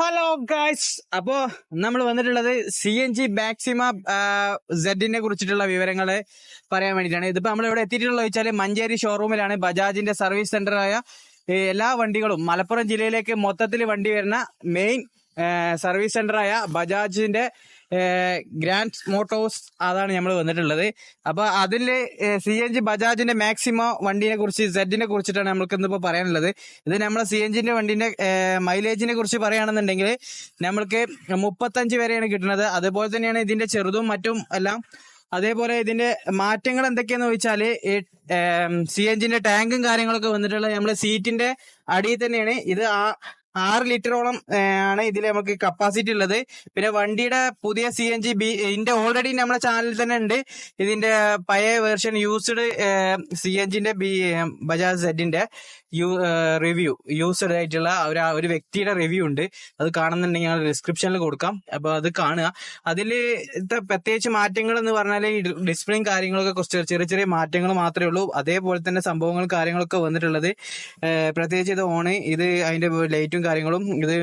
Hello guys അപ്പോ നമ്മൾ വന്നിട്ടുള്ളത് സി എൻ ജി മാക്സിമ സെഡിനെ കുറിച്ചിട്ടുള്ള വിവരങ്ങൾ പറയാൻ വേണ്ടിയിട്ടാണ്. ഇതിപ്പോ നമ്മൾ ഇവിടെ എത്തിയിട്ടുള്ളത് വെച്ചാൽ മഞ്ചേരി ഷോറൂമിലാണ് ബജാജിന്റെ സർവീസ് സെന്ററായ എല്ലാ വണ്ടികളും മലപ്പുറം ജില്ലയിലേക്ക് മൊത്തത്തിൽ വണ്ടി വരുന്ന മെയിൻ സർവീസ് സെന്ററായ ബജാജിന്റെ ഗ്രാൻഡ് മോട്ടോഴ്സ് അതാണ് നമ്മൾ വന്നിട്ടുള്ളത്. അപ്പൊ അതിൽ സി എൻ ജി ബജാജിന്റെ മാക്സിമോ വണ്ടിനെ കുറിച്ച് സെഡിനെ കുറിച്ചിട്ടാണ് നമ്മൾക്ക് ഇന്നിപ്പോ പറയാനുള്ളത്. ഇത് നമ്മളെ സി എൻ ജിന്റെ വണ്ടിന്റെ മൈലേജിനെ കുറിച്ച് പറയുകയാണെന്നുണ്ടെങ്കിൽ നമ്മൾക്ക് മുപ്പത്തഞ്ച് വരെയാണ് കിട്ടുന്നത്. അതുപോലെ തന്നെയാണ് ഇതിന്റെ ചെറുതും മറ്റും എല്ലാം. അതേപോലെ ഇതിന്റെ മാറ്റങ്ങൾ എന്തൊക്കെയാന്ന് ചോദിച്ചാൽ സി എൻ ജിന്റെ ടാങ്കും കാര്യങ്ങളൊക്കെ വന്നിട്ടുള്ള നമ്മളെ സീറ്റിന്റെ അടിയിൽ തന്നെയാണ്. ഇത് ആ ആറ് ലിറ്ററോളം ആണ് ഇതിൽ നമുക്ക് കപ്പാസിറ്റി ഉള്ളത്. പിന്നെ വണ്ടിയുടെ പുതിയ സി എൻ ജി ബി ഇതിന്റെ ഓൾറെഡി നമ്മുടെ ചാനലിൽ തന്നെ ഉണ്ട്. ഇതിന്റെ പഴയ വേർഷൻ യൂസ്ഡ് സി എൻ ജിന്റെ ബി ബജാജ് സെഡിന്റെ യു റിവ്യൂ യൂസ്ഡ് ആയിട്ടുള്ള ഒരു ഒരു വ്യക്തിയുടെ റിവ്യൂ ഉണ്ട്. അത് കാണുന്നുണ്ടെങ്കിൽ ഞങ്ങൾ ഡിസ്ക്രിപ്ഷനിൽ കൊടുക്കാം. അപ്പൊ അത് കാണുക. അതിൽ പ്രത്യേകിച്ച് മാറ്റങ്ങൾ എന്ന് പറഞ്ഞാൽ ഡിസ്പ്ലേയും കാര്യങ്ങളൊക്കെ കുറച്ച് ചെറിയ ചെറിയ മാറ്റങ്ങൾ മാത്രമേ ഉള്ളൂ. അതേപോലെ തന്നെ സംഭവങ്ങൾ കാര്യങ്ങളൊക്കെ വന്നിട്ടുള്ളത് പ്രത്യേകിച്ച് ഇത് ഓണ് ഇത് അതിന്റെ ലൈറ്റും കാര്യങ്ങളും. ഇത്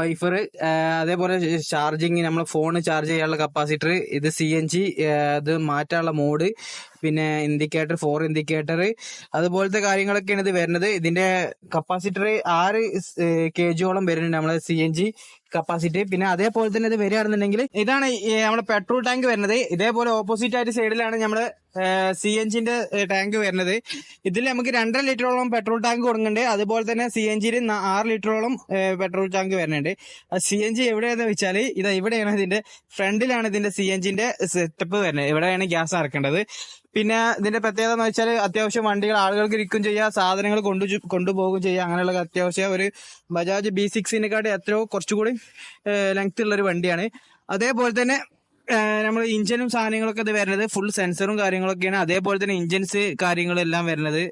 വൈഫർ അതേപോലെ ചാർജിങ് നമ്മൾ ഫോൺ ചാർജ് ചെയ്യാനുള്ള കപ്പാസിറ്റർ ഇത് സി എൻ ജി ഇത് മാറ്റാനുള്ള മോഡ് പിന്നെ ഇൻഡിക്കേറ്റർ ഫോർ ഇൻഡിക്കേറ്റർ അതുപോലത്തെ കാര്യങ്ങളൊക്കെയാണ് ഇത് വരുന്നത്. ഇതിന്റെ കപ്പാസിറ്റർ ആറ് കെ ജിയോളം വരുന്നുണ്ട് നമ്മളെ സി എൻ ജി കപ്പാസിറ്റി പിന്നെ അതേപോലെ തന്നെ ഇത് വരികയാണെന്നുണ്ടെങ്കിൽ ഇതാണ് നമ്മുടെ പെട്രോൾ ടാങ്ക് വരുന്നത്. ഇതേപോലെ ഓപ്പോസിറ്റ് ആയിട്ട് സൈഡിലാണ് നമ്മൾ സി എൻ ജിന്റെ ടാങ്ക് വരുന്നത്. ഇതിൽ നമുക്ക് രണ്ടര ലിറ്ററോളം പെട്രോൾ ടാങ്ക് കൊടുക്കുന്നുണ്ട്. അതുപോലെ തന്നെ സി എൻ ജിയിൽ ആറ് ലിറ്ററോളം പെട്രോൾ ടാങ്ക് വരുന്നുണ്ട്. സി എൻ ജി എവിടെയാണെന്ന് വെച്ചാൽ ഇത് ഇവിടെയാണ് ഇതിന്റെ ഫ്രണ്ടിലാണ് ഇതിന്റെ സി എൻ ജിന്റെ സെറ്റപ്പ് വരുന്നത്. ഇവിടെയാണ് ഗ്യാസ് ഇറക്കേണ്ടത് പിന്നെ ഇതിന്റെ പ്രത്യേകത എന്ന് വെച്ചാൽ അത്യാവശ്യം വണ്ടികൾ ആളുകൾക്ക് ഇരിക്കും ചെയ്യാം സാധനങ്ങൾ കൊണ്ടു കൊണ്ടുപോകും ചെയ്യാം അങ്ങനെയുള്ള അത്യാവശ്യം ഒരു ബജാജ് ബി സിക്സിനെക്കാട്ടി എത്രയോ കുറച്ചുകൂടി ലെങ്ത് ഉള്ള ഒരു വണ്ടിയാണ്. അതേപോലെ തന്നെ നമ്മൾ ഇഞ്ചിനും സാധനങ്ങളൊക്കെ ഇത് വരുന്നത് ഫുൾ സെൻസറും കാര്യങ്ങളൊക്കെയാണ്. അതേപോലെ തന്നെ ഇഞ്ചിൻസ് കാര്യങ്ങളെല്ലാം വരുന്നത്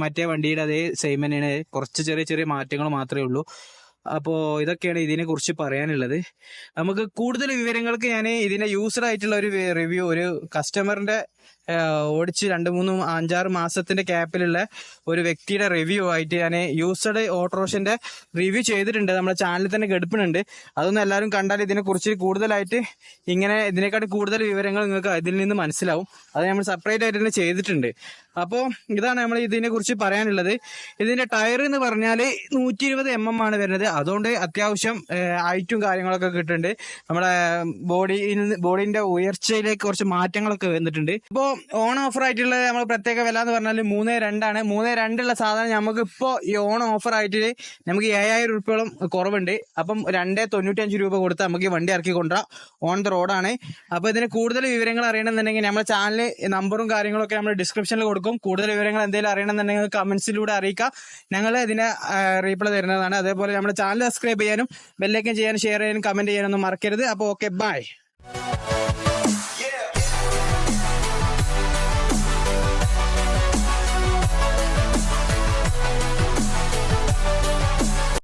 മറ്റേ വണ്ടിയുടെ അതേ സെയിം തന്നെയാണ്. കുറച്ച് ചെറിയ ചെറിയ മാറ്റങ്ങൾ മാത്രമേ ഉള്ളൂ. അപ്പോൾ ഇതൊക്കെയാണ് ഇതിനെ കുറിച്ച് പറയാനുള്ളത്. നമുക്ക് കൂടുതൽ വിവരങ്ങൾക്ക് ഞാൻ ഇതിന്റെ യൂസർ ആയിട്ടുള്ള ഒരു റിവ്യൂ ഒരു കസ്റ്റമറിന്റെ ഓടിച്ച് രണ്ട് മൂന്ന് അഞ്ചാറ് മാസത്തിന്റെ ക്യാപ്പിലുള്ള ഒരു വ്യക്തിയുടെ റിവ്യൂ ആയിട്ട് ഞാൻ യൂസ്ഡ് ഓട്ടോറിക്ഷന്റെ റിവ്യൂ ചെയ്തിട്ടുണ്ട്. നമ്മുടെ ചാനലിൽ തന്നെ ഗഡുപ്പിനുണ്ട് അതൊന്നും എല്ലാവരും കണ്ടാൽ ഇതിനെക്കുറിച്ച് കൂടുതലായിട്ട് ഇങ്ങനെ ഇതിനെക്കാട്ടി കൂടുതൽ വിവരങ്ങൾ നിങ്ങൾക്ക് ഇതിൽ നിന്ന് മനസ്സിലാവും. അത് നമ്മൾ സെപ്പറേറ്റ് ആയിട്ട് തന്നെ ചെയ്തിട്ടുണ്ട്. അപ്പോൾ ഇതാണ് നമ്മൾ ഇതിനെ കുറിച്ച് പറയാനുള്ളത്. ഇതിന്റെ ടയർ എന്ന് പറഞ്ഞാൽ നൂറ്റി ഇരുപത് എം എം ആണ് വരുന്നത്. അതുകൊണ്ട് അത്യാവശ്യം ഹൈറ്റും കാര്യങ്ങളൊക്കെ കിട്ടുന്നുണ്ട്. നമ്മുടെ ബോഡി ബോഡിന്റെ ഉയർച്ചയിലേക്ക് കുറച്ച് മാറ്റങ്ങളൊക്കെ വന്നിട്ടുണ്ട്. ഇപ്പോൾ ഓൺ ഓഫർ ആയിട്ടുള്ള നമ്മൾ പ്രത്യേക വില എന്ന് പറഞ്ഞാൽ മൂന്ന് രണ്ടാണ്. മൂന്ന് രണ്ടുള്ള സാധനം നമുക്ക് ഇപ്പോൾ ഈ ഓൺ ഓഫർ ആയിട്ട് നമുക്ക് ഏഴായിരം രൂപയോളം കുറവുണ്ട്. അപ്പം രണ്ടേ തൊണ്ണൂറ്റഞ്ച് രൂപ കൊടുത്ത് നമുക്ക് വണ്ടി ഇറക്കി കൊണ്ടുവരാം. ഓൺ ദ റോഡാണ്. അപ്പോൾ ഇതിന് കൂടുതൽ വിവരങ്ങൾ അറിയണമെന്നുണ്ടെങ്കിൽ നമ്മുടെ ചാനൽ നമ്പറും കാര്യങ്ങളൊക്കെ നമ്മൾ ഡിസ്ക്രിപ്ഷനിൽ കൊടുക്കും. കൂടുതൽ വിവരങ്ങൾ എന്തെങ്കിലും അറിയണമെന്നുണ്ടെങ്കിൽ കമൻസിലൂടെ അറിയിക്കാം. ഞങ്ങൾ ഇതിനെ റീപ്ലൈ തരുന്നതാണ്. അതേപോലെ നമ്മുടെ ചാനൽ സബ്സ്ക്രൈബ് ചെയ്യാനും ബെല്ലൈക്കൻ ചെയ്യാനും ഷെയർ ചെയ്യാനും കമന്റ് ചെയ്യാനൊന്നും മറക്കരുത്. അപ്പോൾ ഓക്കെ ബൈ